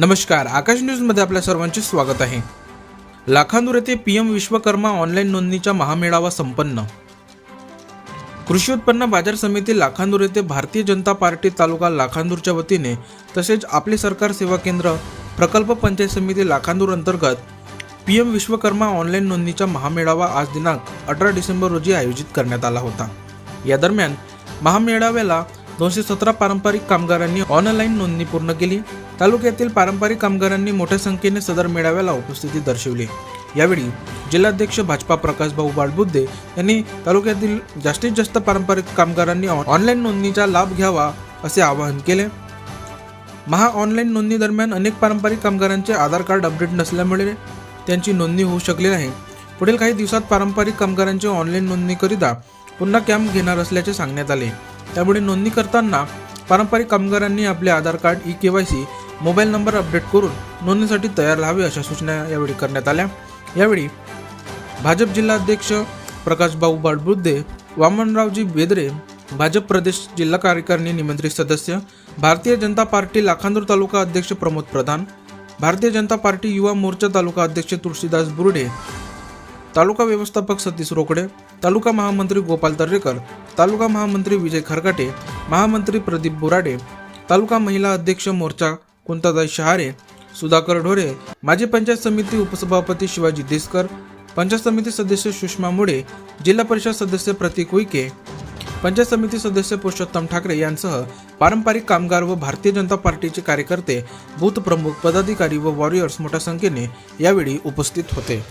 नमस्कार आकाश न्यूजमध्ये आपल्या सर्वांचे स्वागत आहे. लाखांदूर येथे पीएम विश्वकर्मा ऑनलाईन नोंदणीचा महामेळावा संपन्न. कृषी उत्पन्न बाजार समिती लाखांदूर येथे भारतीय जनता पार्टी तालुका लाखांदूरच्या वतीने तसेच आपले सरकार सेवा केंद्र प्रकल्प पंचायत समिती लाखांदूर अंतर्गत पीएम विश्वकर्मा ऑनलाईन नोंदणीचा महामेळावा आज दिनांक अठरा डिसेंबर रोजी आयोजित करण्यात आला होता. या दरम्यान महामेळाव्याला दोनशे सतरा पारंपरिक कामगारांनी ऑनलाईन नोंदणी पूर्ण केली. तालुक्यातील पारंपरिक कामगारांनी मोठ्या संख्येने सदर मेळाव्याला उपस्थिती दर्शवली. यावेळी जिल्हाध्यक्ष भाजपा प्रकाशभाऊ बाळबुद्धे यांनी तालुक्यातील जास्तीत जास्त पारंपरिक कामगारांनी ऑनलाईन नोंदणीचा लाभ घ्यावा असे आवाहन केले. महा ऑनलाईन नोंदणी दरम्यान अनेक पारंपरिक कामगारांचे आधार कार्ड अपडेट नसल्यामुळे त्यांची नोंदणी होऊ शकली नाही. पुढील काही दिवसात पारंपरिक कामगारांची ऑनलाईन नोंदणीकरिता पुन्हा कॅम्प घेणार असल्याचे सांगण्यात आले. त्यामुळे नोंदणी करताना पारंपरिक कामगारांनी आपले Aadhaar card e K Y C mobile number update करून नोंदणीसाठी तयार राहावे अशा सूचना यावेळी करण्यात आल्या. यावेळी भाजप जिल्हाध्यक्ष प्रकाशभाऊ बाळबुद्दे वामनरावजी बेदरे भाजप प्रदेश जिल्हा कार्यकारिणी निमंत्रित सदस्य भारतीय जनता पार्टी लाखांदूर तालुका अध्यक्ष प्रमोद प्रधान भारतीय जनता पार्टी युवा मोर्चा तालुका अध्यक्ष तुळशीदास बुर्डे तालुका व्यवस्थापक सतीश रोकडे तालुका महामंत्री गोपाल तर्रेकर तालुका महामंत्री विजय खरकाटे महामंत्री प्रदीप बोराडे तालुका महिला अध्यक्ष मोर्चा कुंतादाई शहारे सुधाकर ढोरे माजी पंचायत समिती उपसभापती शिवाजी देसकर पंचायत समिती सदस्य सुषमा मुळे जिल्हा परिषद सदस्य प्रतीक उईके पंचायत समिती सदस्य पुरुषोत्तम ठाकरे यांसह पारंपरिक कामगार व भारतीय जनता पार्टीचे कार्यकर्ते बूथ प्रमुख पदाधिकारी व वॉरियर्स मोठ्या संख्येने यावेळी उपस्थित होते.